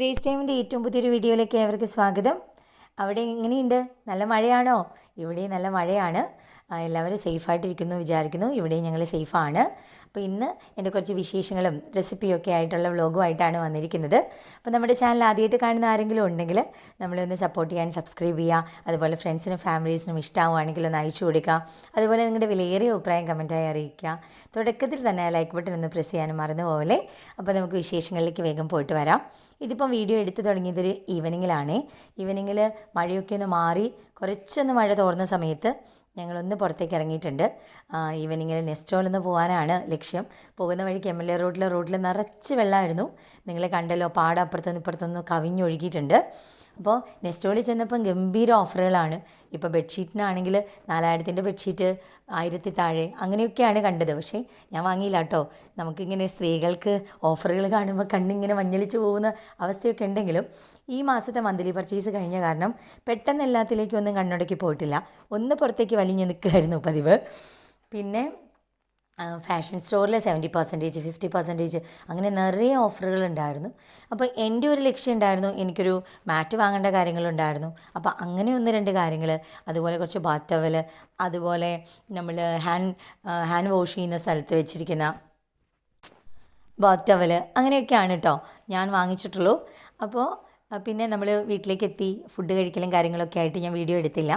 Grace ടൈമിന്റെ ഏറ്റവും പുതിയൊരു വീഡിയോയിലേക്ക് ഏവർക്ക് സ്വാഗതം. അവിടെ എങ്ങനെയുണ്ട്? നല്ല മഴയാണോ? ഇവിടെയും നല്ല മഴയാണ്. എല്ലാവരും സേഫായിട്ടിരിക്കുന്നു വിചാരിക്കുന്നു. ഇവിടെയും ഞങ്ങൾ സേഫാണ്. അപ്പോൾ ഇന്ന് എന്റെ കുറച്ച് വിശേഷങ്ങളും റെസിപ്പിയൊക്കെ ആയിട്ടുള്ള വ്ളോഗുമായിട്ടാണ് വന്നിരിക്കുന്നത്. അപ്പോൾ നമ്മുടെ ചാനൽ ആദ്യമായിട്ട് കാണുന്ന ആരെങ്കിലും ഉണ്ടെങ്കിൽ നമ്മളൊന്ന് സപ്പോർട്ട് ചെയ്യാൻ സബ്സ്ക്രൈബ് ചെയ്യുക. അതുപോലെ ഫ്രണ്ട്സിനും ഫാമിലീസിനും ഇഷ്ടമാവുകയാണെങ്കിൽ ഒന്ന് അയച്ചു കൊടുക്കുക. അതുപോലെ നിങ്ങളുടെ വിലയേറിയ അഭിപ്രായം കമന്റായി അറിയിക്കുക. തുടക്കത്തിൽ തന്നെ ലൈക്ക് ബട്ടൺ ഒന്ന് പ്രസ് ചെയ്യാനും മറന്നു പോലെ അപ്പോൾ നമുക്ക് വിശേഷങ്ങളിലേക്ക് വേഗം പോയിട്ട് വരാം. ഇതിപ്പം വീഡിയോ എടുത്തു തുടങ്ങിയതൊരു ഈവനിങ്ങിലാണ് ഈവനിങ്ങിൽ മഴയൊക്കെ ഒന്ന് മാറി കുറച്ചൊന്ന് മഴ തോർന്ന സമയത്ത് ഞങ്ങളൊന്ന് പുറത്തേക്ക് ഇറങ്ങിയിട്ടുണ്ട്. ഈവനിങ്ങിൽ നെസ്റ്റോളൊന്ന് പോകാനാണ് ലക്ഷ്യം. പോകുന്ന വഴിക്ക് എം എൽ എ റോഡിലെ റോഡിൽ നിറച്ച് വെള്ളമായിരുന്നു നിങ്ങളെ കണ്ടല്ലോ പാടം അപ്പുറത്തുനിന്ന് ഇപ്പുറത്തുനിന്ന് കവിഞ്ഞൊഴുകിയിട്ടുണ്ട്. അപ്പോൾ നെസ്റ്റോളിൽ ചെന്നപ്പം ഗംഭീര ഓഫറുകളാണ് ഇപ്പോൾ ബെഡ്ഷീറ്റിനാണെങ്കിൽ നാലായിരത്തിന്റെ ബെഡ്ഷീറ്റ് ആയിരത്തി താഴെ അങ്ങനെയൊക്കെയാണ് കണ്ടത്. പക്ഷേ ഞാൻ വാങ്ങിയില്ല കേട്ടോ. നമുക്കിങ്ങനെ സ്ത്രീകൾക്ക് ഓഫറുകൾ കാണുമ്പോൾ കണ്ണിങ്ങനെ മഞ്ഞളിച്ച് പോകുന്ന അവസ്ഥയൊക്കെ ഉണ്ടെങ്കിലും ഈ മാസത്തെ മന്ത്ലി പർച്ചേസ് കഴിഞ്ഞ കാരണം പെട്ടെന്ന് എല്ലാത്തിലേക്കും ഒന്നും കണ്ണുടക്കി പോയിട്ടില്ല. ഒന്ന് പുറത്തേക്ക് വലിഞ്ഞ് നിൽക്കുമായിരുന്നു പതിവ്. പിന്നെ ഫാഷൻ സ്റ്റോറിൽ സെവന്റി പെർസെന്റേജ് ഫിഫ്റ്റി പെർസെന്റേജ് അങ്ങനെ നിറയെ ഓഫറുകൾ ഉണ്ടായിരുന്നു. അപ്പോൾ എന്റെ ഒരു ലക്ഷ്യം ഉണ്ടായിരുന്നു എനിക്കൊരു മാറ്റ് വാങ്ങേണ്ട കാര്യങ്ങളുണ്ടായിരുന്നു അപ്പോൾ അങ്ങനെ ഒന്ന് രണ്ട് കാര്യങ്ങൾ അതുപോലെ കുറച്ച് ബാത്ത് ടവൽ അതുപോലെ നമ്മൾ ഹാൻഡ് ഹാൻഡ് വാഷ് ചെയ്യുന്ന സ്ഥലത്ത് വെച്ചിരിക്കുന്ന ബാത്ത് ടവൽ അങ്ങനെയൊക്കെയാണ് കേട്ടോ ഞാൻ വാങ്ങിച്ചിട്ടുള്ളൂ. അപ്പോൾ പിന്നെ നമ്മൾ വീട്ടിലേക്ക് എത്തി ഫുഡ് കഴിക്കലും കാര്യങ്ങളൊക്കെ ആയിട്ട് ഞാൻ വീഡിയോ എടുത്തില്ല.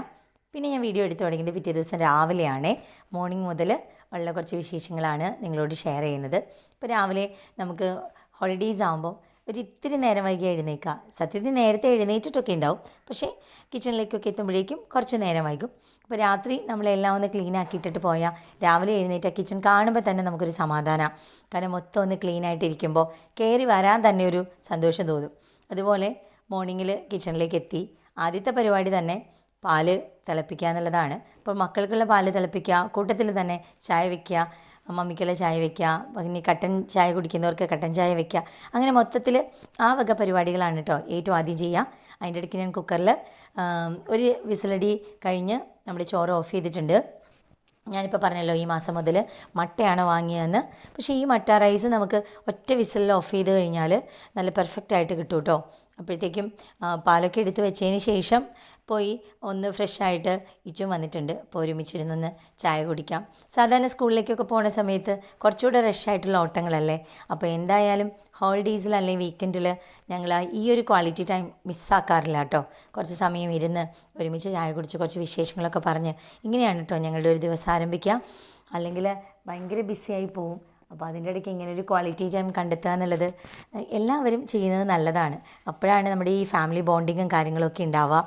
പിന്നെ ഞാൻ വീഡിയോ എടുത്ത് തുടങ്ങിയത് പിറ്റേ ദിവസം രാവിലെയാണ്. മോർണിംഗ് മുതൽ ഉള്ള കുറച്ച് വിശേഷങ്ങളാണ് നിങ്ങളോട് ഷെയർ ചെയ്യുന്നത്. ഇപ്പോൾ രാവിലെ നമുക്ക് ഹോളിഡേയ്സ് ആകുമ്പോൾ ഒരു ഇത്തിരി നേരം വൈകി എഴുന്നേൽക്കുക സത്യത്തിൽ നേരത്തെ എഴുന്നേറ്റിട്ടൊക്കെ ഉണ്ടാവും. പക്ഷേ കിച്ചണിലേക്കൊക്കെ എത്തുമ്പോഴേക്കും കുറച്ച് നേരം വൈകും. അപ്പോൾ രാത്രി നമ്മളെല്ലാം ഒന്ന് ക്ലീൻ ആക്കിയിട്ടിട്ട് പോയാൽ രാവിലെ എഴുന്നേറ്റ് കിച്ചൺ കാണുമ്പോൾ തന്നെ നമുക്കൊരു സമാധാനമാണ് കാരണം മൊത്തം ഒന്ന് ക്ലീൻ ആയിട്ടിരിക്കുമ്പോൾ കയറി വരാൻ തന്നെ ഒരു സന്തോഷം തോന്നും. അതുപോലെ മോർണിംഗിൽ കിച്ചണിലേക്ക് എത്തി. ആദ്യത്തെ പരിപാടി തന്നെ പാൽ തിളപ്പിക്കുക എന്നുള്ളതാണ് അപ്പോൾ മക്കൾക്കുള്ള പാൽ തിളപ്പിക്കുക കൂട്ടത്തിൽ തന്നെ ചായ വയ്ക്കുക മമ്മിക്കുള്ള ചായ വയ്ക്കുക പിന്നെ കട്ടൻ ചായ കുടിക്കുന്നവർക്ക് കട്ടൻ ചായ വയ്ക്കുക അങ്ങനെ മൊത്തത്തിൽ ആ വക പരിപാടികളാണ് കേട്ടോ ഏറ്റവും ആദ്യം ചെയ്യുക. അതിന്റെ ഇടയ്ക്ക് ഞാൻ കുക്കറിൽ ഒരു വിസിലടി കഴിഞ്ഞ് നമ്മുടെ ചോറ് ഓഫ് ചെയ്തിട്ടുണ്ട്. ഞാനിപ്പോൾ പറഞ്ഞല്ലോ ഈ മാസം മുതൽ മട്ടയാണ് വാങ്ങിയതെന്ന്. പക്ഷേ ഈ മട്ട റൈസ് നമുക്ക് ഒറ്റ വിസിലിൽ ഓഫ് ചെയ്ത് കഴിഞ്ഞാൽ നല്ല പെർഫെക്റ്റ് ആയിട്ട് കിട്ടും കേട്ടോ അപ്പോഴത്തേക്കും പാലൊക്കെ എടുത്ത് വെച്ചതിന് ശേഷം പോയി ഒന്ന് ഫ്രഷ് ആയിട്ട് ഇച്ചും വന്നിട്ടുണ്ട്. അപ്പോൾ ഒരുമിച്ചിരുന്നൊന്ന് ചായ കുടിക്കാം. സാധാരണ സ്കൂളിലേക്കൊക്കെ പോണ സമയത്ത് കുറച്ചുകൂടെ റഷായിട്ടുള്ള ഓട്ടങ്ങളല്ലേ? അപ്പോൾ എന്തായാലും ഹോളിഡേയ്സിൽ അല്ലെങ്കിൽ വീക്കെൻഡിൽ ഞങ്ങൾ ഈ ഒരു ക്വാളിറ്റി ടൈം മിസ്സാക്കാറില്ല കേട്ടോ. കുറച്ച് സമയം ഇരുന്ന് ഒരുമിച്ച് ചായ കുടിച്ച് കുറച്ച് വിശേഷങ്ങളൊക്കെ പറഞ്ഞ് ഇങ്ങനെയാണ് കേട്ടോ ഞങ്ങളുടെ ഒരു ദിവസം ആരംഭിക്കുക. അല്ലെങ്കിൽ ഭയങ്കര ബിസിയായി പോവും. അപ്പോൾ അതിന്റെ ഇടയ്ക്ക് ഇങ്ങനെ ഒരു ക്വാളിറ്റി ടൈം കണ്ടെത്തുക എന്നുള്ളത് എല്ലാവരും ചെയ്യുന്നത് നല്ലതാണ്. അപ്പോഴാണ് നമ്മുടെ ഈ ഫാമിലി ബോണ്ടിങ്ങും കാര്യങ്ങളൊക്കെ ഉണ്ടാവുക.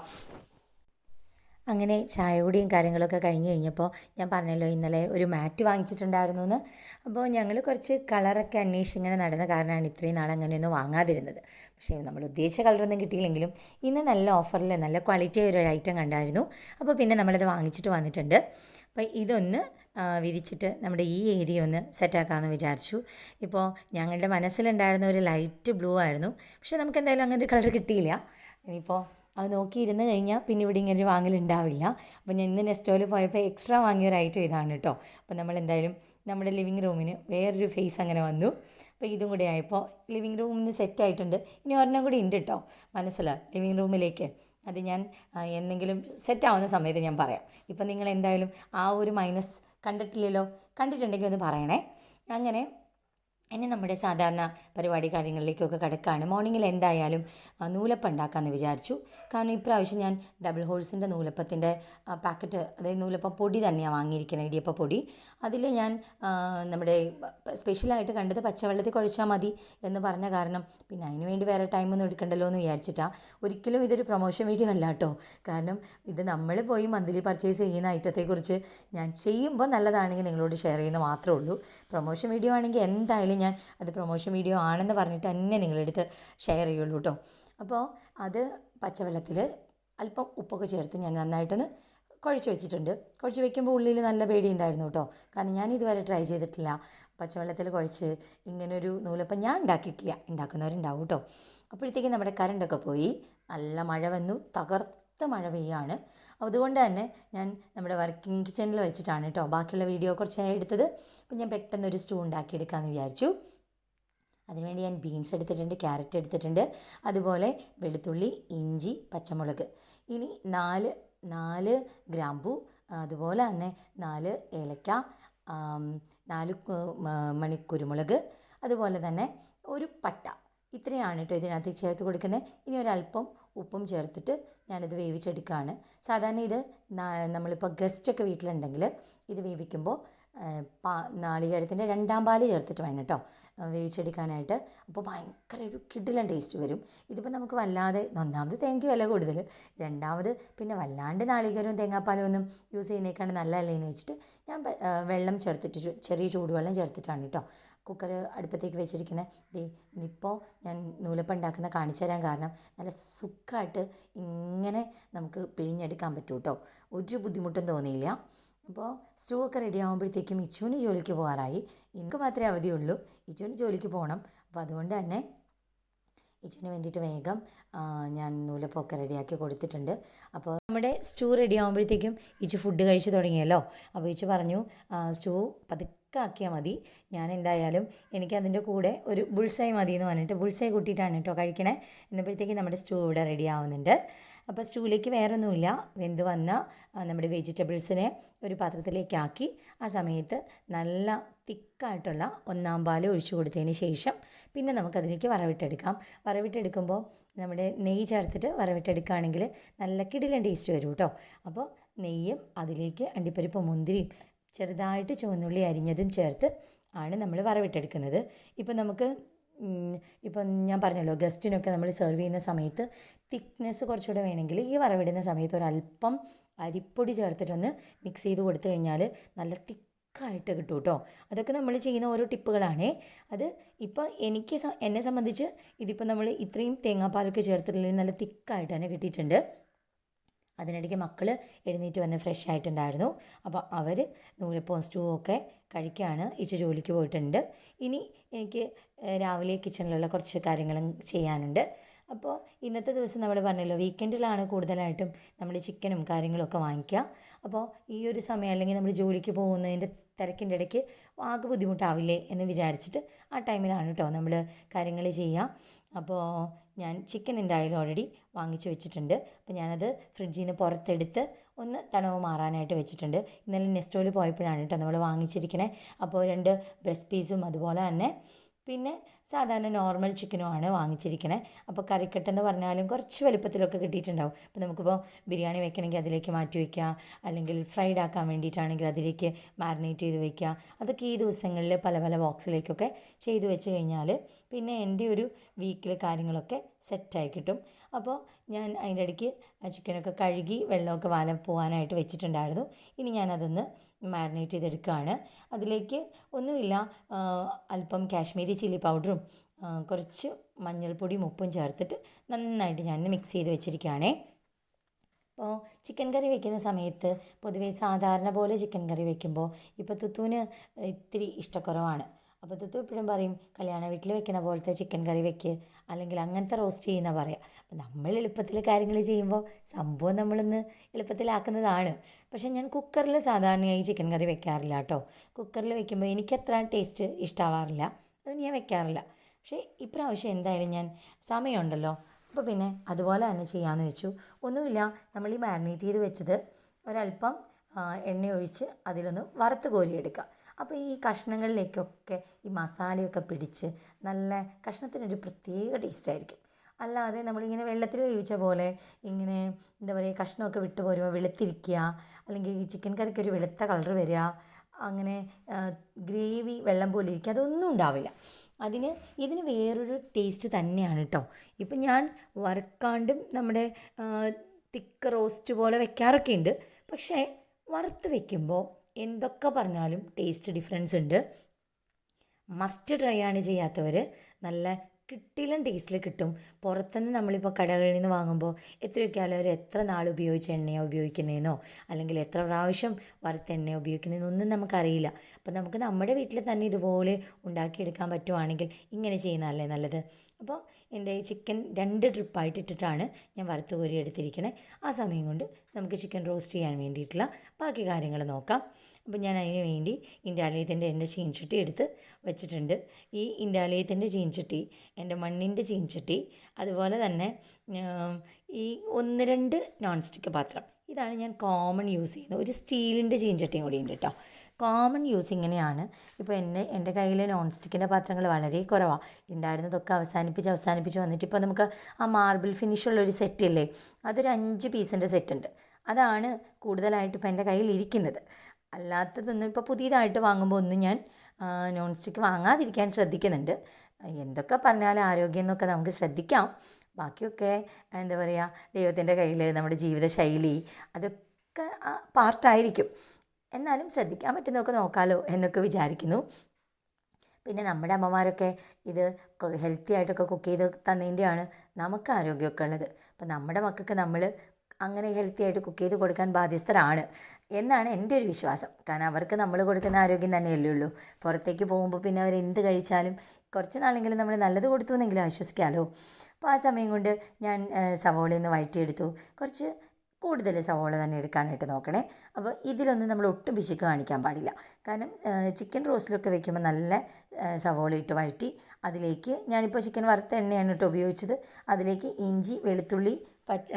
അങ്ങനെ ചായ കാര്യങ്ങളൊക്കെ കഴിഞ്ഞ് കഴിഞ്ഞപ്പോൾ ഞാൻ പറഞ്ഞല്ലോ ഇന്നലെ ഒരു മാറ്റ് വാങ്ങിച്ചിട്ടുണ്ടായിരുന്നു എന്ന് അപ്പോൾ ഞങ്ങൾ കുറച്ച് കളറൊക്കെ അന്വേഷിച്ച് ഇങ്ങനെ നടന്ന കാരണമാണ് ഇത്രയും നാൾ അങ്ങനെയൊന്നും വാങ്ങാതിരുന്നത്. പക്ഷേ നമ്മൾ ഉദ്ദേശിച്ച കളറൊന്നും കിട്ടിയില്ലെങ്കിലും ഇന്ന് നല്ല ഓഫറിൽ നല്ല ക്വാളിറ്റി ഒരു ഐറ്റം കണ്ടായിരുന്നു. അപ്പോൾ പിന്നെ നമ്മളത് വാങ്ങിച്ചിട്ട് വന്നിട്ടുണ്ട്. അപ്പോൾ ഇതൊന്ന് വിരിച്ചിട്ട് നമ്മുടെ ഈ ഏരിയ ഒന്ന് സെറ്റാക്കാമെന്ന് വിചാരിച്ചു. ഇപ്പോൾ ഞങ്ങളുടെ മനസ്സിലുണ്ടായിരുന്ന ഒരു ലൈറ്റ് ബ്ലൂ ആയിരുന്നു. പക്ഷേ നമുക്ക് എന്തായാലും അങ്ങനെ ഒരു കളർ കിട്ടിയില്ല. ഇനിയിപ്പോൾ അത് നോക്കി ഇരുന്ന് കഴിഞ്ഞാൽ പിന്നെ ഇവിടെ ഇങ്ങനെ ഒരു വാങ്ങലുണ്ടാവില്ല അപ്പോൾ ഞാൻ ഇന്ന് നെസ്റ്റോയിൽ പോയപ്പോൾ എക്സ്ട്രാ വാങ്ങിയ ഒരു ഐറ്റം ഇതാണ് കേട്ടോ അപ്പോൾ നമ്മൾ എന്തായാലും നമ്മുടെ ലിവിങ് റൂമിന് വേറൊരു ഫേസ് അങ്ങനെ വന്നു. അപ്പോൾ ഇതും കൂടി ആയപ്പോൾ ലിവിങ് സെറ്റ് ആയിട്ടുണ്ട്. ഇനി ഒരെണ്ണം കൂടി ഉണ്ട് കേട്ടോ മനസ്സിലായി ലിവിങ് റൂമിലേക്ക് അത് ഞാൻ എന്തെങ്കിലും സെറ്റ് ആവുന്ന സമയത്ത് ഞാൻ പറയാം. ഇപ്പം നിങ്ങൾ എന്തായാലും ആ ഒരു മൈനസ് കണ്ടിട്ടില്ലല്ലോ? കണ്ടിട്ടുണ്ടെങ്കിൽ ഒന്ന് പറയണേ. അങ്ങനെ ഇനി നമ്മുടെ സാധാരണ പരിപാടി കാര്യങ്ങളിലേക്കൊക്കെ കിടക്കുകയാണ് മോർണിംഗിൽ എന്തായാലും നൂലപ്പം ഉണ്ടാക്കാമെന്ന് വിചാരിച്ചു. കാരണം ഇപ്രാവശ്യം ഞാൻ ഡബിൾ ഹോൾസിന്റെ നൂലപ്പത്തിന്റെ പാക്കറ്റ് അതായത് നൂലപ്പം പൊടി തന്നെയാണ് വാങ്ങിയിരിക്കുന്നത് ഇടിയപ്പ പൊടി. അതിൽ ഞാൻ നമ്മുടെ സ്പെഷ്യലായിട്ട് കണ്ടത് പച്ചവെള്ളത്തിൽ കുഴച്ചാൽ മതി എന്ന് പറഞ്ഞ കാരണം പിന്നെ അതിന് വേണ്ടി വേറെ ടൈമൊന്നും എടുക്കണ്ടല്ലോ എന്ന് വിചാരിച്ചിട്ടാണ് ഒരിക്കലും ഇതൊരു പ്രൊമോഷൻ വീഡിയോ അല്ല കേട്ടോ. കാരണം ഇത് നമ്മൾ പോയി മന്ത്ലി പർച്ചേസ് ചെയ്യുന്ന ഐറ്റത്തെക്കുറിച്ച് ഞാൻ ചെയ്യുമ്പോൾ നല്ലതാണെങ്കിൽ നിങ്ങളോട് ഷെയർ ചെയ്യുന്ന മാത്രമേ ഉള്ളൂ. പ്രൊമോഷൻ വീഡിയോ ആണെങ്കിൽ എന്തായാലും ഞാൻ അത് പ്രൊമോഷൻ വീഡിയോ ആണെന്ന് പറഞ്ഞിട്ട് തന്നെ നിങ്ങളെടുത്ത് ഷെയർ ചെയ്യുള്ളൂ കേട്ടോ അപ്പോൾ അത് പച്ചവെള്ളത്തിൽ അല്പം ഉപ്പൊക്കെ ചേർത്ത് ഞാൻ നന്നായിട്ടൊന്ന് കുഴച്ച് വെച്ചിട്ടുണ്ട്. കുഴച്ച് വെക്കുമ്പോൾ ഉള്ളിൽ നല്ല പേടി ഉണ്ടായിരുന്നു കേട്ടോ കാരണം ഞാൻ ഇതുവരെ ട്രൈ ചെയ്തിട്ടില്ല. പച്ചവെള്ളത്തിൽ കുഴച്ച് ഇങ്ങനൊരു നൂലപ്പം ഞാൻ ഉണ്ടാക്കിയിട്ടില്ല. ഉണ്ടാക്കുന്നവരുണ്ടാവും കേട്ടോ അപ്പോഴത്തേക്കും നമ്മുടെ കറണ്ടൊക്കെ പോയി. നല്ല മഴ വന്നു. തകർത്ത മഴ പെയ്യാണ്. അതുകൊണ്ട് തന്നെ ഞാൻ നമ്മുടെ വർക്കിംഗ് കിച്ചണിൽ വെച്ചിട്ടാണ് കേട്ടോ ബാക്കിയുള്ള വീഡിയോ കുറച്ച് എടുത്തത്. അപ്പം ഞാൻ പെട്ടെന്ന് ഒരു സ്റ്റൂ ഉണ്ടാക്കിയെടുക്കാമെന്ന് വിചാരിച്ചു. അതിനുവേണ്ടി ഞാൻ ബീൻസ് എടുത്തിട്ടുണ്ട് ക്യാരറ്റ് എടുത്തിട്ടുണ്ട് അതുപോലെ വെളുത്തുള്ളി ഇഞ്ചി പച്ചമുളക്. ഇനി നാല് നാല് ഗ്രാമ്പു അതുപോലെ തന്നെ നാല് ഏലക്ക നാല് മണി കുരുമുളക് അതുപോലെ തന്നെ ഒരു പട്ട. ഇത്രയാണ് കേട്ടോ ഇതിനകത്ത് ചേർത്ത് കൊടുക്കുന്നത്. ഇനി ഒരല്പം ഉപ്പും ചേർത്തിട്ട് ഞാനിത് വേവിച്ചെടുക്കുകയാണ്. സാധാരണ ഇത് നമ്മളിപ്പോൾ ഗസ്റ്റൊക്കെ വീട്ടിലുണ്ടെങ്കിൽ ഇത് വേവിക്കുമ്പോൾ പാ നാളികേരത്തിന്റെ രണ്ടാം പാൽ ചേർത്തിട്ട് വേണം കേട്ടോ. വേവിച്ചെടുക്കാനായിട്ട്. അപ്പോൾ ഭയങ്കര ഒരു കിടിലൻ ടേസ്റ്റ് വരും. ഇതിപ്പോൾ നമുക്ക് വല്ലാതെ ഒന്നാമത് തേങ്ങ വില കൂടുതൽ. രണ്ടാമത് പിന്നെ വല്ലാണ്ട് നാളികേരവും തേങ്ങാപ്പാലും ഒന്നും യൂസ് ചെയ്യുന്നേക്കാണ് നല്ലതല്ലേ എന്ന് വെച്ചിട്ട് ഞാൻ വെള്ളം ചേർത്തിട്ട് ചെറിയ ചൂടുവെള്ളം ചേർത്തിട്ടാണ് കേട്ടോ. കുക്കർ അടുപ്പത്തേക്ക് വെച്ചിരിക്കുന്നത് ദേ ഇപ്പോൾ ഞാൻ നൂലപ്പം ഉണ്ടാക്കുന്ന കാണിച്ചു തരാൻ കാരണം നല്ല സുഖമായിട്ട് ഇങ്ങനെ നമുക്ക് പിഴിഞ്ഞെടുക്കാൻ പറ്റും കേട്ടോ ഒരു ബുദ്ധിമുട്ടും തോന്നിയില്ല. അപ്പോൾ സ്റ്റൂ ഒക്കെ റെഡി ആകുമ്പോഴത്തേക്കും ഇച്ചുവിന് ജോലിക്ക് പോകാറായി. എനിക്ക് മാത്രമേ അവധിയുള്ളൂ ഇച്ചുവിന് ജോലിക്ക് പോകണം അപ്പോൾ അതുകൊണ്ട് തന്നെ ഇച്ചുവിന് വേണ്ടിയിട്ട് വേഗം ഞാൻ നൂലപ്പൊക്കെ റെഡിയാക്കി കൊടുത്തിട്ടുണ്ട്. അപ്പോൾ നമ്മുടെ സ്റ്റൂ റെഡി ആകുമ്പോഴത്തേക്കും ഇച്ചു ഫുഡ് കഴിച്ച് തുടങ്ങിയല്ലോ. അപ്പോൾ ഇച്ചു പറഞ്ഞു സ്റ്റൂ പതുക്കെ ആക്കിയാൽ മതി. ഞാൻ എന്തായാലും എനിക്ക് അതിന്റെ കൂടെ ഒരു ബുൾസൈ മതി എന്ന് പറഞ്ഞിട്ട് ബുൾസൈ കൂട്ടിയിട്ടാണ് കേട്ടോ കഴിക്കണേ. എന്നപ്പോഴത്തേക്ക് നമ്മുടെ സ്റ്റൂ ഇവിടെ റെഡി ആവുന്നുണ്ട്. അപ്പോൾ സ്റ്റൂവിലേക്ക് വേറെ ഒന്നുമില്ല വെന്ത് വന്ന നമ്മുടെ വെജിറ്റബിൾസിനെ ഒരു പാത്രത്തിലേക്കാക്കി. ആ സമയത്ത് നല്ല തിക്കായിട്ടുള്ള ഒന്നാം പാൽ ഒഴിച്ചു കൊടുത്തതിന് ശേഷം പിന്നെ നമുക്കതിലേക്ക് വറവിട്ടെടുക്കാം. വറവിട്ടെടുക്കുമ്പോൾ നമ്മുടെ നെയ്യ് ചേർത്തിട്ട് വറവിട്ടെടുക്കുകയാണെങ്കിൽ നല്ല കിടിലൻ ടേസ്റ്റ് വരും കേട്ടോ. അപ്പോൾ നെയ്യും അതിലേക്ക് അണ്ടിപ്പരിപ്പ് മുന്തിരിയും ചെറുതായിട്ട് ചുവന്നുള്ളി അരിഞ്ഞതും ചേർത്ത് ആണ് നമ്മൾ വറവിട്ടെടുക്കുന്നത്. ഇപ്പം നമുക്ക് ഇപ്പം ഞാൻ പറഞ്ഞല്ലോ ഗസ്റ്റിനൊക്കെ നമ്മൾ സെർവ് ചെയ്യുന്ന സമയത്ത് തിക്നെസ് കുറച്ചുകൂടെ വേണമെങ്കിൽ ഈ വറവിടുന്ന സമയത്ത് ഒരല്പം അരിപ്പൊടി ചേർത്തിട്ടൊന്ന് മിക്സ് ചെയ്ത് കൊടുത്തു കഴിഞ്ഞാൽ നല്ല തിക്കായിട്ട് കിട്ടും കേട്ടോ. അതൊക്കെ നമ്മൾ ചെയ്യുന്ന ഓരോ ടിപ്പുകളാണേ. അത് ഇപ്പോൾ എനിക്ക് എന്നെ സംബന്ധിച്ച് ഇതിപ്പോൾ നമ്മൾ ഇത്രയും തേങ്ങാപ്പാലൊക്കെ ചേർത്തിട്ടുണ്ടെങ്കിൽ നല്ല തിക്കായിട്ട് തന്നെ കിട്ടിയിട്ടുണ്ട്. അതിനിടയ്ക്ക് മക്കൾ എഴുന്നേറ്റ് വന്ന് ഫ്രഷ് ആയിട്ടുണ്ടായിരുന്നു. അപ്പോൾ അവർ നൂലപ്പവും സ്റ്റൂ ഒക്കെ കഴിക്കുകയാണ് ഇച്ചു ജോലിക്ക് പോയിട്ടുണ്ട്. ഇനി എനിക്ക് രാവിലെ കിച്ചണിലുള്ള കുറച്ച് കാര്യങ്ങളും ചെയ്യാനുണ്ട്. അപ്പോൾ ഇന്നത്തെ ദിവസം നമ്മൾ പറഞ്ഞല്ലോ വീക്കെൻഡിലാണ് കൂടുതലായിട്ടും നമ്മൾ ചിക്കനും കാര്യങ്ങളൊക്കെ വാങ്ങിക്കുക. അപ്പോൾ ഈ ഒരു സമയം അല്ലെങ്കിൽ നമ്മൾ ജോലിക്ക് പോകുന്നതിന്റെ തിരക്കിന്റെ ഇടയ്ക്ക് ആകെ ബുദ്ധിമുട്ടാവില്ലേ എന്ന് വിചാരിച്ചിട്ട് ആ ടൈമിലാണ് കേട്ടോ നമ്മൾ കാര്യങ്ങൾ ചെയ്യുക. അപ്പോൾ ഞാൻ ചിക്കൻ എന്തായാലും ഓൾറെഡി വാങ്ങിച്ചു വെച്ചിട്ടുണ്ട്. അപ്പോൾ ഞാനത് ഫ്രിഡ്ജിൽ നിന്ന് പുറത്തെടുത്ത് ഒന്ന് തണവ് മാറാനായിട്ട് വെച്ചിട്ടുണ്ട്. ഇന്നലെ നെസ്റ്റോയിൽ പോയപ്പോഴാണ് കേട്ടോ നമ്മൾ വാങ്ങിച്ചിരിക്കണേ. അപ്പോൾ രണ്ട് ബ്രസ്റ്റ് പീസും അതുപോലെ തന്നെ പിന്നെ സാധാരണ നോർമൽ ചിക്കനുമാണ് വാങ്ങിച്ചിരിക്കണേ. അപ്പോൾ കറിക്കട്ടെന്ന് പറഞ്ഞാലും കുറച്ച് വലുപ്പത്തിലൊക്കെ കിട്ടിയിട്ടുണ്ടാവും. അപ്പോൾ നമുക്കിപ്പോൾ ബിരിയാണി വെക്കണമെങ്കിൽ അതിലേക്ക് മാറ്റി വയ്ക്കുക അല്ലെങ്കിൽ ഫ്രൈഡ് ആക്കാൻ വേണ്ടിയിട്ടാണെങ്കിൽ അതിലേക്ക് മാരിനേറ്റ് ചെയ്ത് വയ്ക്കുക അതൊക്കെ ഈ ദിവസങ്ങളിൽ പല പല ബോക്സിലേക്കൊക്കെ ചെയ്തു വെച്ച് കഴിഞ്ഞാൽ പിന്നെ എന്റെ ഒരു വീക്കിൽ കാര്യങ്ങളൊക്കെ സെറ്റായി കിട്ടും. അപ്പോൾ ഞാൻ അതിന്റെ ഇടയ്ക്ക് ചിക്കനൊക്കെ കഴുകി വെള്ളമൊക്കെ വാല പോകാനായിട്ട് വെച്ചിട്ടുണ്ടായിരുന്നു. ഇനി ഞാനതൊന്ന് മാരിനേറ്റ് ചെയ്തെടുക്കുകയാണ് അതിലേക്ക് ഒന്നുമില്ല അല്പം കാശ്മീരി ചില്ലി പൗഡറും കുറച്ച് മഞ്ഞൾപ്പൊടിയും ഉപ്പും ചേർത്തിട്ട് നന്നായിട്ട് ഞാൻ മിക്സ് ചെയ്ത് വെച്ചിരിക്കുകയാണേ. അപ്പോൾ ചിക്കൻ കറി വെക്കുന്ന സമയത്ത് പൊതുവേ സാധാരണ പോലെ ചിക്കൻ കറി വെക്കുമ്പോൾ ഇപ്പോൾ തുത്തൂന് ഇത്തിരി ഇഷ്ടക്കുറവാണ്. അപ്പോൾ തുത്തു എപ്പോഴും പറയും കല്യാണ വീട്ടിൽ വെക്കണ പോലത്തെ ചിക്കൻ കറി വെക്ക്. അല്ലെങ്കിൽ അങ്ങനത്തെ റോസ്റ്റ് ചെയ്യുന്ന പറയാം. അപ്പം നമ്മൾ എളുപ്പത്തിൽ കാര്യങ്ങൾ ചെയ്യുമ്പോൾ സംഭവം നമ്മളൊന്ന് എളുപ്പത്തിലാക്കുന്നതാണ്. പക്ഷേ ഞാൻ കുക്കറിൽ സാധാരണയായി ചിക്കൻ കറി വെക്കാറില്ല കേട്ടോ കുക്കറിൽ വെക്കുമ്പോൾ എനിക്കത്ര ടേസ്റ്റ് ഇഷ്ടമാവാറില്ല അത് ഞാൻ വെക്കാറില്ല. പക്ഷേ ഇപ്രാവശ്യം എന്തായാലും ഞാൻ സമയമുണ്ടല്ലോ. അപ്പോൾ പിന്നെ അതുപോലെ തന്നെ ചെയ്യാമെന്ന് വെച്ചു. ഒന്നുമില്ല നമ്മൾ ഈ മാരിനേറ്റ് ചെയ്ത് വെച്ചത് ഒരല്പം എണ്ണ ഒഴിച്ച് അതിലൊന്ന് വറുത്ത് കോരിയെടുക്കുക അപ്പോൾ ഈ കഷ്ണങ്ങളിലേക്കൊക്കെ ഈ മസാലയൊക്കെ പിടിച്ച് നല്ല കഷ്ണത്തിനൊരു പ്രത്യേക ടേസ്റ്റായിരിക്കും അല്ലാതെ നമ്മളിങ്ങനെ വെള്ളത്തിൽ വേവിച്ച പോലെ ഇങ്ങനെ എന്താ പറയുക കഷ്ണമൊക്കെ വിട്ട് പോരുമ്പോൾ വെളുത്തിരിക്കുക അല്ലെങ്കിൽ ഈ ചിക്കൻ കറിക്ക് ഒരു വെളുത്ത കളർ വരിക അങ്ങനെ ഗ്രേവി വെള്ളം പോലെ ഇരിക്കുക അതൊന്നും ഉണ്ടാവില്ല. അതിന് ഇതിന് വേറൊരു ടേസ്റ്റ് തന്നെയാണ് കേട്ടോ ഇപ്പം ഞാൻ വറുക്കാണ്ടും നമ്മുടെ തിക്ക് റോസ്റ്റ് പോലെ വെക്കാറൊക്കെ ഉണ്ട് പക്ഷേ വറുത്ത് വെക്കുമ്പോൾ എന്തൊക്കെ പറഞ്ഞാലും ടേസ്റ്റ് ഡിഫറൻസ് ഉണ്ട്. മസ്റ്റ് ട്രൈ ആണ് ചെയ്യാത്തവർ നല്ല കിട്ടിയിലും ടേസ്റ്റിൽ കിട്ടും. പുറത്തുനിന്ന് നമ്മളിപ്പോൾ കടകളിൽ നിന്ന് വാങ്ങുമ്പോൾ എത്രയൊക്കെ ആളുകൾ എത്ര നാൾ ഉപയോഗിച്ച എണ്ണയാണ് ഉപയോഗിക്കുന്നതെന്നോ അല്ലെങ്കിൽ എത്ര പ്രാവശ്യം വറുത്ത എണ്ണ ഉപയോഗിക്കുന്നതെന്നോ ഒന്നും നമുക്കറിയില്ല. അപ്പോൾ നമുക്ക് നമ്മുടെ വീട്ടിൽ തന്നെ ഇതുപോലെ ഉണ്ടാക്കിയെടുക്കാൻ പറ്റുവാണെങ്കിൽ ഇങ്ങനെ ചെയ്യുന്നതല്ലേ നല്ലത്. അപ്പോൾ എന്റെ ചിക്കൻ രണ്ട് ട്രിപ്പായിട്ട് ഇട്ടിട്ടാണ് ഞാൻ വറുത്ത് കോരി എടുത്തിരിക്കണേ. ആ സമയം കൊണ്ട് നമുക്ക് ചിക്കൻ റോസ്റ്റ് ചെയ്യാൻ വേണ്ടിയിട്ടുള്ള ബാക്കി കാര്യങ്ങൾ നോക്കാം. അപ്പോൾ ഞാൻ അതിന് വേണ്ടി ഇൻഡാലിയത്തിന്റെ എന്റെ ചീൻചട്ടി എടുത്ത് വെച്ചിട്ടുണ്ട്. ഈ ഇൻഡാലിയത്തിന്റെ ചീൻചട്ടി എന്റെ മണ്ണിന്റെ ചീൻചട്ടി അതുപോലെ തന്നെ ഈ ഒന്ന് രണ്ട് നോൺ സ്റ്റിക്ക് പാത്രം. ഇതാണ് ഞാൻ കോമൺ യൂസ് ചെയ്യുന്നത്. ഒരു സ്റ്റീലിന്റെ ചീഞ്ചട്ടിയും കൂടി ഉണ്ട് കേട്ടോ. കോമൺ യൂസ് ഇങ്ങനെയാണ്. ഇപ്പോൾ എന്നെ എന്റെ കയ്യിൽ നോൺ സ്റ്റിക്കിന്റെ പാത്രങ്ങൾ വളരെ കുറവാണ് ഉണ്ടായിരുന്നതൊക്കെ അവസാനിപ്പിച്ച് അവസാനിപ്പിച്ച് വന്നിട്ട് ഇപ്പോൾ നമുക്ക് ആ മാർബിൾ ഫിനിഷുള്ള ഒരു സെറ്റ് ഇല്ലേ? അതൊരു അഞ്ച് പീസിന്റെ സെറ്റ് ഉണ്ട്. അതാണ് കൂടുതലായിട്ട് ഇപ്പോൾ എന്റെ കയ്യിൽ ഇരിക്കുന്നത്. അല്ലാത്തതൊന്നും ഇപ്പോൾ പുതിയതായിട്ട് വാങ്ങുമ്പോൾ ഒന്നും ഞാൻ നോൺ സ്റ്റിക്ക് വാങ്ങാതിരിക്കാൻ ശ്രദ്ധിക്കുന്നുണ്ട്. എന്തൊക്കെ പറഞ്ഞാലും ആരോഗ്യം എന്നൊക്കെ നമുക്ക് ശ്രദ്ധിക്കാം. ബാക്കിയൊക്കെ എന്താ പറയുക ദൈവത്തിന്റെ കയ്യിൽ നമ്മുടെ ജീവിതശൈലി അതൊക്കെ പാർട്ടായിരിക്കും. എന്നാലും ശ്രദ്ധിക്കാൻ പറ്റുന്നതൊക്കെ നോക്കാമല്ലോ എന്നൊക്കെ വിചാരിക്കുന്നു. പിന്നെ നമ്മുടെ അമ്മമാരൊക്കെ ഇത് ഹെൽത്തി ആയിട്ടൊക്കെ കുക്ക് ചെയ്ത് തന്നതിന്റെയാണ് നമുക്ക് ആരോഗ്യമൊക്കെ ഉള്ളത്. അപ്പം നമ്മുടെ മക്കൾക്ക് നമ്മൾ അങ്ങനെ ഹെൽത്തി ആയിട്ട് കുക്ക് ചെയ്ത് കൊടുക്കാൻ ബാധ്യസ്ഥരാണ് എന്നാണ് എന്റെ ഒരു വിശ്വാസം. കാരണം അവർക്ക് നമ്മൾ കൊടുക്കുന്ന ആരോഗ്യം തന്നെയല്ലേ ഉള്ളൂ. പുറത്തേക്ക് പോകുമ്പോൾ പിന്നെ അവർ എന്ത് കഴിച്ചാലും കുറച്ച് നാളെങ്കിലും നമ്മൾ നല്ലത് കൊടുത്തു എന്നെങ്കിലും ആശ്വസിക്കാമല്ലോ അപ്പോൾ ആ സമയം കൊണ്ട് ഞാൻ സവോളയിൽ നിന്ന് വഴറ്റിയെടുത്തു. കുറച്ച് കൂടുതൽ സവോള തന്നെ എടുക്കാനായിട്ട് നോക്കണേ. അപ്പോൾ ഇതിലൊന്നും നമ്മൾ ഒട്ടും പിശുക്ക് കാണിക്കാൻ പാടില്ല. കാരണം ചിക്കൻ റോസ്റ്റിലൊക്കെ വെക്കുമ്പോൾ നല്ല സവോള ഇട്ട് വഴറ്റി അതിലേക്ക് ഞാനിപ്പോൾ ചിക്കൻ വറുത്ത എണ്ണയാണ് കേട്ടോ ഉപയോഗിച്ചത്. അതിലേക്ക് ഇഞ്ചി വെളുത്തുള്ളി പച്ച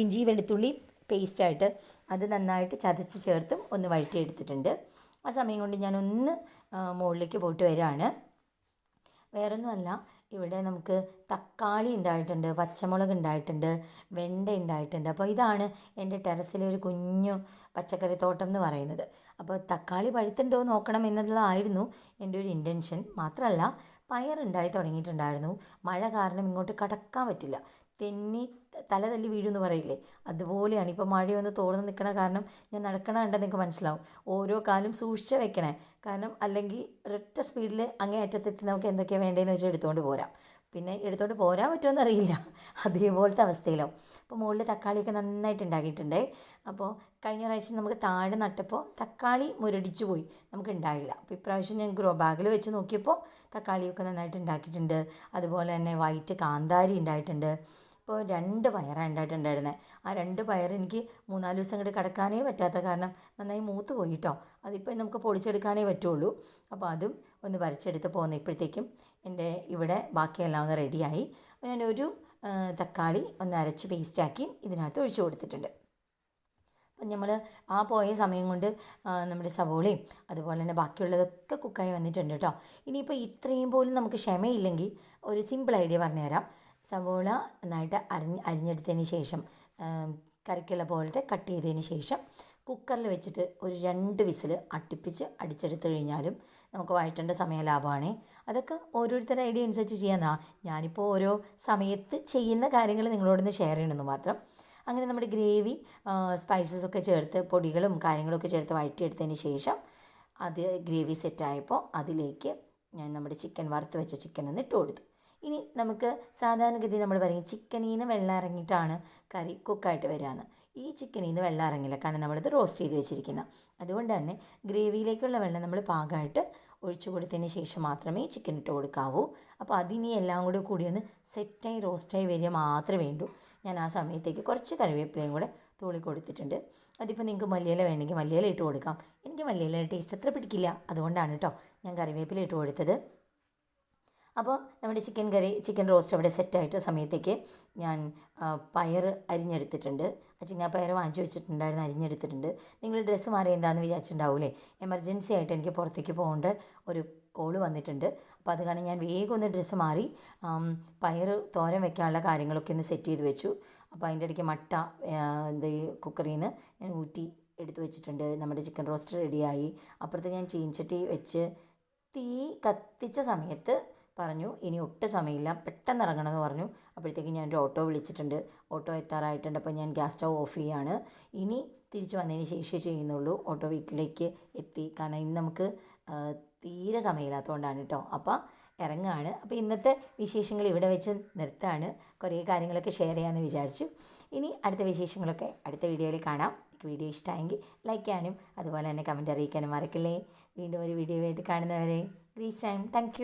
ഇഞ്ചി വെളുത്തുള്ളി പേസ്റ്റായിട്ട് അത് നന്നായിട്ട് ചതച്ച് ചേർത്തും ഒന്ന് വഴറ്റിയെടുത്തിട്ടുണ്ട്. ആ സമയം കൊണ്ട് ഞാനൊന്ന് മുകളിലേക്ക് പോയിട്ട് വരികയാണ് വേറൊന്നുമല്ല. ഇവിടെ നമുക്ക് തക്കാളി ഉണ്ടായിട്ടുണ്ട് പച്ചമുളക് ഉണ്ടായിട്ടുണ്ട് വെണ്ട ഉണ്ടായിട്ടുണ്ട്. അപ്പോൾ ഇതാണ് എന്റെ ടെറസിലെ ഒരു കുഞ്ഞു പച്ചക്കറി തോട്ടം എന്ന് പറയുന്നത്. അപ്പോൾ തക്കാളി പഴുത്തുണ്ടോ നോക്കണം എന്നുള്ളതായിരുന്നു എന്റെ ഒരു ഇന്റൻഷൻ. മാത്രമല്ല പയറുണ്ടായി തുടങ്ങിയിട്ടുണ്ടായിരുന്നു. മഴ കാരണം ഇങ്ങോട്ട് കടക്കാൻ പറ്റില്ല. തെന്നി തല തല്ലി വീഴുമെന്ന് പറയില്ലേ? അതുപോലെയാണ് ഇപ്പോൾ മഴയൊന്ന് തോർന്ന് നിൽക്കണ കാരണം ഞാൻ നടക്കണ കണ്ടാൽ നിങ്ങൾക്ക് മനസ്സിലാവും. ഓരോ കാലും സൂക്ഷിച്ച് വെക്കണേ. കാരണം അല്ലെങ്കിൽ ഒരൊറ്റ സ്പീഡിൽ അങ്ങേ അറ്റത്തെത്തി നമുക്ക് എന്തൊക്കെയാണ് വേണ്ടതെന്ന് വെച്ചാൽ എടുത്തുകൊണ്ട് പോരാം. പിന്നെ എടുത്തുകൊണ്ട് പോരാൻ പറ്റുമെന്ന് അറിയില്ല. അതേപോലത്തെ അവസ്ഥയിലാവും. അപ്പോൾ മുകളിൽ തക്കാളിയൊക്കെ നന്നായിട്ട് ഉണ്ടാക്കിയിട്ടുണ്ട് അപ്പോൾ കഴിഞ്ഞ പ്രാവശ്യം നമുക്ക് താഴെ നട്ടപ്പോൾ തക്കാളി മുരടിച്ചു പോയി. നമുക്ക് ഉണ്ടായില്ല അപ്പോൾ ഇപ്രാവശ്യം ഞാൻ ഗ്രോ ബാഗിൽ വെച്ച് നോക്കിയപ്പോൾ തക്കാളിയൊക്കെ നന്നായിട്ട് ഉണ്ടാക്കിയിട്ടുണ്ട് അതുപോലെ തന്നെ വൈറ്റ് കാന്താരി ഉണ്ടായിട്ടുണ്ട് ഇപ്പോൾ രണ്ട് പയറാണ് ഉണ്ടായിട്ടുണ്ടായിരുന്നത് ആ രണ്ട് പയർ എനിക്ക് മൂന്നാൽ ദിവസം കൂടി കിടക്കാനേ പറ്റാത്ത കാരണം നന്നായി മൂത്ത് പോയി കേട്ടോ അതിപ്പോൾ നമുക്ക് പൊളിച്ചെടുക്കാനേ പറ്റുള്ളൂ. അപ്പോൾ അതും ഒന്ന് വരച്ചെടുത്ത് പോകുന്ന ഇപ്പോഴത്തേക്കും എന്റെ ഇവിടെ ബാക്കിയെല്ലാം ഒന്ന് റെഡിയായി. അപ്പോൾ ഞാൻ ഒരു തക്കാളി ഒന്ന് അരച്ച് പേസ്റ്റാക്കി ഇതിനകത്ത് ഒഴിച്ചു കൊടുത്തിട്ടുണ്ട്. അപ്പം നമ്മൾ ആ പോയ സമയം കൊണ്ട് നമ്മുടെ സവോളയും അതുപോലെ തന്നെ ബാക്കിയുള്ളതൊക്കെ കുക്കായി വന്നിട്ടുണ്ട് കേട്ടോ. ഇനിയിപ്പോൾ ഇത്രയും പോലും നമുക്ക് ക്ഷമയില്ലെങ്കിൽ ഒരു സിമ്പിൾ ഐഡിയ പറഞ്ഞുതരാം. സവോള നന്നായിട്ട് അരിഞ്ഞ് അരിഞ്ഞെടുത്തതിന് ശേഷം കറിക്കുള്ള പോലത്തെ കട്ട് ചെയ്തതിന് ശേഷം കുക്കറിൽ വെച്ചിട്ട് ഒരു രണ്ട് വിസിൽ അടുപ്പിച്ച് അടിച്ചെടുത്ത് കഴിഞ്ഞാലും നമുക്ക് വഴറ്റേണ്ട സമയ ലാഭമാണ്. അതൊക്കെ ഓരോരുത്തരുടെ ഐഡിയ അനുസരിച്ച് ചെയ്യാന്നാ. ഞാനിപ്പോൾ ഓരോ സമയത്ത് ചെയ്യുന്ന കാര്യങ്ങൾ നിങ്ങളോടൊന്ന് ഷെയർ ചെയ്യണമെന്ന് മാത്രം. അങ്ങനെ നമ്മുടെ ഗ്രേവി സ്പൈസസ് ഒക്കെ ചേർത്ത് പൊടികളും കാര്യങ്ങളൊക്കെ ചേർത്ത് വഴറ്റിയെടുത്തതിന് ശേഷം അത് ഗ്രേവി സെറ്റായപ്പോൾ അതിലേക്ക് ഞാൻ നമ്മുടെ ചിക്കൻ വറുത്ത് വെച്ച ചിക്കൻ ഒന്ന് ഇട്ട് കൊടുത്തു. ഇനി നമുക്ക് സാധാരണഗതി നമ്മൾ പറയും ചിക്കനിൽ നിന്ന് വെള്ളം ഇറങ്ങിയിട്ടാണ് കറി കുക്കായിട്ട് വരാമെന്ന് ഈ ചിക്കനിൽ നിന്ന് വെള്ളം ഇറങ്ങില്ല കാരണം നമ്മളിത് റോസ്റ്റ് ചെയ്ത് വെച്ചിരിക്കുന്ന. അതുകൊണ്ട് തന്നെ ഗ്രേവിയിലേക്കുള്ള വെള്ളം നമ്മൾ പാകമായിട്ട് ഒഴിച്ചു കൊടുത്തതിന് ശേഷം മാത്രമേ ചിക്കൻ ഇട്ട് കൊടുക്കാവൂ. അപ്പോൾ അതിനി എല്ലാം കൂടി കൂടി ഒന്ന് സെറ്റായി റോസ്റ്റായി വരിക മാത്രമേ വേണ്ടൂ. ഞാൻ ആ സമയത്തേക്ക് കുറച്ച് കറിവേപ്പിലയും കൂടെ തൂളി കൊടുത്തിട്ടുണ്ട്. അതിപ്പോൾ നിങ്ങൾക്ക് മല്ലിയില വേണമെങ്കിൽ മല്ലിയില ഇട്ട് കൊടുക്കാം. എനിക്ക് മല്ലിയില ടേസ്റ്റ് അത്ര പിടിക്കില്ല. അതുകൊണ്ടാണ് കേട്ടോ ഞാൻ കറിവേപ്പില ഇട്ട് കൊടുത്തത്. അപ്പോൾ നമ്മുടെ ചിക്കൻ കറി ചിക്കൻ റോസ്റ്റ് അവിടെ സെറ്റായിട്ട സമയത്തേക്ക് ഞാൻ പയർ അരിഞ്ഞെടുത്തിട്ടുണ്ട്. അച്ചിങ്ങ പയർ വാങ്ങിച്ചു വെച്ചിട്ടുണ്ടായിരുന്നു അരിഞ്ഞെടുത്തിട്ടുണ്ട്. നിങ്ങൾ ഡ്രസ്സ് മാറി എന്താണെന്ന് വിചാരിച്ചിട്ടുണ്ടാവൂലേ? എമർജൻസി ആയിട്ട് എനിക്ക് പുറത്തേക്ക് പോകേണ്ട ഒരു കോൾ വന്നിട്ടുണ്ട്. അപ്പോൾ അത് കാരണം ഞാൻ വേഗം ഒന്ന് ഡ്രസ്സ് മാറി പയർ തോരൻ വെക്കാനുള്ള കാര്യങ്ങളൊക്കെ ഒന്ന് സെറ്റ് ചെയ്ത് വെച്ചു. അപ്പോൾ അതിന്റെ ഇടയ്ക്ക് മട്ട എന്ത് കുക്കറിൽ നിന്ന് ഞാൻ ഊറ്റി എടുത്ത് വെച്ചിട്ടുണ്ട്. നമ്മുടെ ചിക്കൻ റോസ്റ്റ് റെഡിയായി അപ്പുറത്ത് ഞാൻ ചീൻചട്ടി വെച്ച് തീ കത്തിച്ച സമയത്ത് പറഞ്ഞു ഇനി ഒട്ടും സമയമില്ല പെട്ടെന്ന് ഇറങ്ങണമെന്ന് പറഞ്ഞു. അപ്പോഴത്തേക്ക് ഒരു ഓട്ടോ വിളിച്ചിട്ടുണ്ട്. ഓട്ടോ എത്താറായിട്ടുണ്ട്. അപ്പോൾ ഞാൻ ഗ്യാസ് സ്റ്റവ് ഓഫ് ചെയ്യാണ്. ഇനി തിരിച്ച് വന്നതിന് ശേഷമേ ചെയ്യുന്നുള്ളൂ. ഓട്ടോ വീട്ടിലേക്ക് എത്തി. കാരണം ഇന്ന് നമുക്ക് തീരെ സമയമില്ലാത്തതുകൊണ്ടാണ് കേട്ടോ. അപ്പോൾ ഇറങ്ങുകയാണ് അപ്പോൾ ഇന്നത്തെ വിശേഷങ്ങൾ ഇവിടെ വെച്ച് നിർത്താണ് കുറേ കാര്യങ്ങളൊക്കെ ഷെയർ ചെയ്യാമെന്ന് വിചാരിച്ചു. ഇനി അടുത്ത വിശേഷങ്ങളൊക്കെ അടുത്ത വീഡിയോയിൽ കാണാം. വീഡിയോ ഇഷ്ടമായെങ്കിൽ ലൈക്ക് ചെയ്യാനും അതുപോലെ തന്നെ കമന്റ് അറിയിക്കാനും മറക്കില്ലേ. വീണ്ടും ഒരു വീഡിയോ ആയിട്ട് കാണുന്നവരെ ഗ്രീസ് ടൈം താങ്ക്